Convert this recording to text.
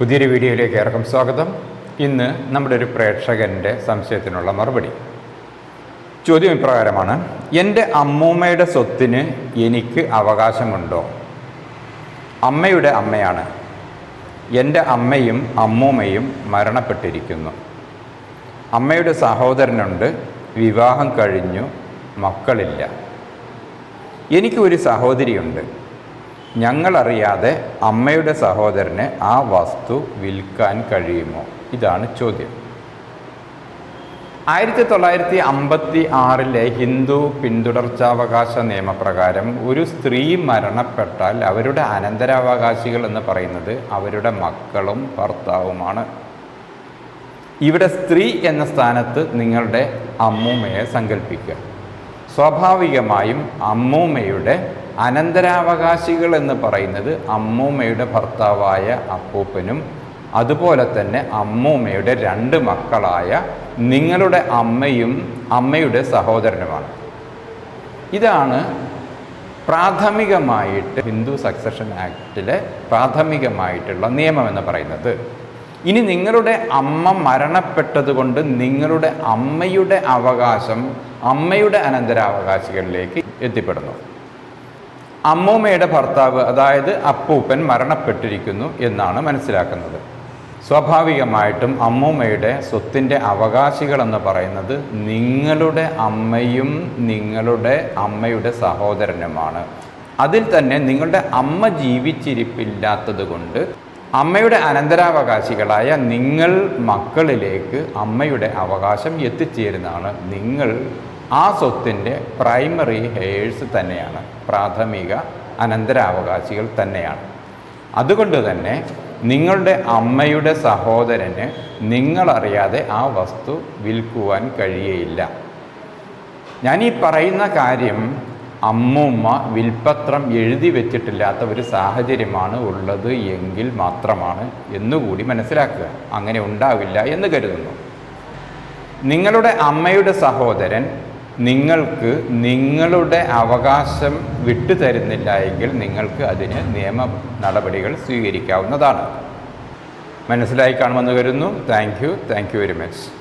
പുതിയൊരു വീഡിയോയിലേക്ക് ഏർക്കും സ്വാഗതം. ഇന്ന് നമ്മുടെ ഒരു പ്രേക്ഷകന്റെ സംശയത്തിനുള്ള മറുപടി. ചോദ്യം ഇപ്രകാരമാണ് എന്റെ അമ്മൂമ്മയുടെ സ്വത്തിന് എനിക്ക് അവകാശമുണ്ടോ? അമ്മയുടെ അമ്മയാണ്. എന്റെ അമ്മയും അമ്മൂമ്മയും മരണപ്പെട്ടിരിക്കുന്നു. അമ്മയുടെ സഹോദരനുണ്ട് വിവാഹം കഴിഞ്ഞു മക്കളില്ല. എനിക്ക് ഒരു സഹോദരിയുണ്ട്. ഞങ്ങളറിയാതെ അമ്മയുടെ സഹോദരന് ആ വസ്തു വിൽക്കാൻ കഴിയുമോ? ഇതാണ് ചോദ്യം. ആയിരത്തി തൊള്ളായിരത്തി അമ്പത്തി ആറിലെ ഹിന്ദു പിന്തുടർച്ചാവകാശ നിയമപ്രകാരം ഒരു സ്ത്രീ മരണപ്പെട്ടാൽ അവരുടെ അനന്തരാവകാശികൾ എന്ന് പറയുന്നത് അവരുടെ മക്കളും ഭർത്താവുമാണ്. ഇവിടെ സ്ത്രീ എന്ന സ്ഥാനത്ത് നിങ്ങളുടെ അമ്മൂമ്മയെ സങ്കല്പിക്കുക. സ്വാഭാവികമായും അമ്മൂമ്മയുടെ അനന്തരാവകാശികൾ എന്ന് പറയുന്നത് അമ്മൂമ്മയുടെ ഭർത്താവായ അപ്പൂപ്പനും അതുപോലെ തന്നെ അമ്മൂമ്മയുടെ രണ്ട് മക്കളായ നിങ്ങളുടെ അമ്മയും അമ്മയുടെ സഹോദരനുമാണ്. ഇതാണ് പ്രാഥമികമായിട്ട് ഹിന്ദു സക്സഷൻ ആക്റ്റിലെ പ്രാഥമികമായിട്ടുള്ള നിയമം എന്ന് പറയുന്നത്. ഇനി നിങ്ങളുടെ അമ്മ മരണപ്പെട്ടതുകൊണ്ട് നിങ്ങളുടെ അമ്മയുടെ അവകാശം അമ്മയുടെ അനന്തരാവകാശികളിലേക്ക് എത്തിപ്പെടുന്നു. അമ്മൂമ്മയുടെ ഭർത്താവ് അതായത് അപ്പൂപ്പൻ മരണപ്പെട്ടിരിക്കുന്നു എന്നാണ് മനസ്സിലാക്കുന്നത്. സ്വാഭാവികമായിട്ടും അമ്മൂമ്മയുടെ സ്വത്തിന്റെ അവകാശികളെന്ന് പറയുന്നത് നിങ്ങളുടെ അമ്മയും നിങ്ങളുടെ അമ്മയുടെ സഹോദരനുമാണ്. അതിൽ തന്നെ നിങ്ങളുടെ അമ്മ ജീവിച്ചിരിപ്പില്ലാത്തത് കൊണ്ട് അമ്മയുടെ അനന്തരാവകാശികളായ നിങ്ങൾ മക്കളിലേക്ക് അമ്മയുടെ അവകാശം എത്തിച്ചേരുന്നതാണ്. നിങ്ങൾ ആ സ്വത്തിന്റെ പ്രൈമറി ഹെയേഴ്സ് തന്നെയാണ്. പ്രാഥമിക അനന്തരാവകാശികൾ തന്നെയാണ്. അതുകൊണ്ട് തന്നെ നിങ്ങളുടെ അമ്മയുടെ സഹോദരന് നിങ്ങളറിയാതെ ആ വസ്തു വിൽക്കുവാൻ കഴിയയില്ല. ഞാൻ ഈ പറയുന്ന കാര്യം അമ്മൂമ്മ വിൽപ്പത്രം എഴുതി വെച്ചിട്ടില്ലാത്ത ഒരു സാഹചര്യമാണ് ഉള്ളത് എങ്കിൽ മാത്രമാണ് എന്നുകൂടി മനസ്സിലാക്കുക. അങ്ങനെ ഉണ്ടാവില്ല എന്ന് കരുതുന്നു. നിങ്ങളുടെ അമ്മയുടെ സഹോദരൻ നിങ്ങൾക്ക് നിങ്ങളുടെ അവകാശം വിട്ടുതരുന്നില്ല എങ്കിൽ നിങ്ങൾക്ക് അതിന് നിയമ നടപടികൾ സ്വീകരിക്കാവുന്നതാണ്. മനസ്സിലായി കാണുമെന്ന് കരുതുന്നു. Thank you. Thank you very much.